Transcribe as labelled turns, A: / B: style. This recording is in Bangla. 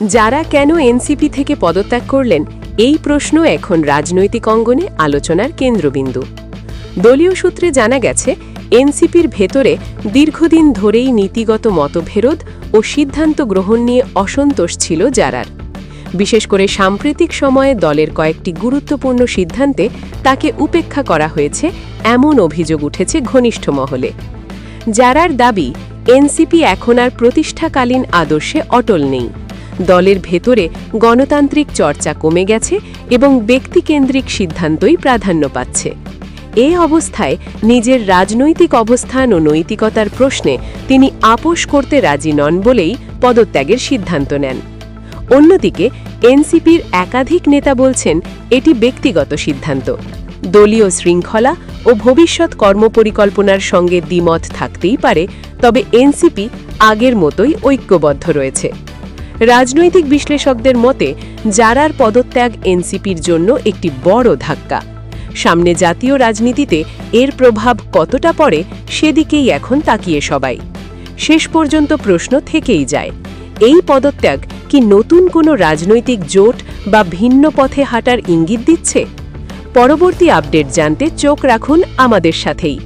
A: যারা কেন এনসিপি থেকে পদত্যাগ করলেন, এই প্রশ্ন এখন রাজনৈতিক অঙ্গনে আলোচনার কেন্দ্রবিন্দু। দলীয় সূত্রে জানা গেছে, এনসিপির ভেতরে দীর্ঘদিন ধরেই নীতিগত মতভেদ ও সিদ্ধান্ত গ্রহণ নিয়ে অসন্তোষ ছিল যারার। বিশেষ করে সাম্প্রতিক সময়ে দলের কয়েকটি গুরুত্বপূর্ণ সিদ্ধান্তে তাকে উপেক্ষা করা হয়েছে এমন অভিযোগ উঠেছে ঘনিষ্ঠ মহলে। যারার দাবি, এনসিপি এখন আর প্রতিষ্ঠাকালীন আদর্শে অটল নেই। দলের ভেতরে গণতান্ত্রিক চর্চা কমে গেছে এবং ব্যক্তিকেন্দ্রিক সিদ্ধান্তই প্রাধান্য পাচ্ছে। এ অবস্থায় নিজের রাজনৈতিক অবস্থান ও নৈতিকতার প্রশ্নে তিনি আপোষ করতে রাজি নন বলেই পদত্যাগের সিদ্ধান্ত নেন। অন্যদিকে, এনসিপির একাধিক নেতা বলছেন এটি ব্যক্তিগত সিদ্ধান্ত। দলীয় শৃঙ্খলা ও ভবিষ্যৎ কর্মপরিকল্পনার সঙ্গে দ্বিমত থাকতেই পারে, তবে এনসিপি আগের মতোই ঐক্যবদ্ধ রয়েছে। রাজনৈতিক বিশ্লেষকদের মতে যারার পদত্যাগ এনসিপির জন্য একটি বড় ধাক্কা। সামনে জাতীয় রাজনীতিতে এর প্রভাব কতটা পড়ে, সেদিকেই এখন তাকিয়ে সবাই। শেষ পর্যন্ত প্রশ্ন থেকেই যায়, এই পদত্যাগ কি নতুন কোনো রাজনৈতিক জোট বা ভিন্ন পথে হাঁটার ইঙ্গিত দিচ্ছে? পরবর্তী আপডেট জানতে চোখ রাখুন আমাদের সাথেই।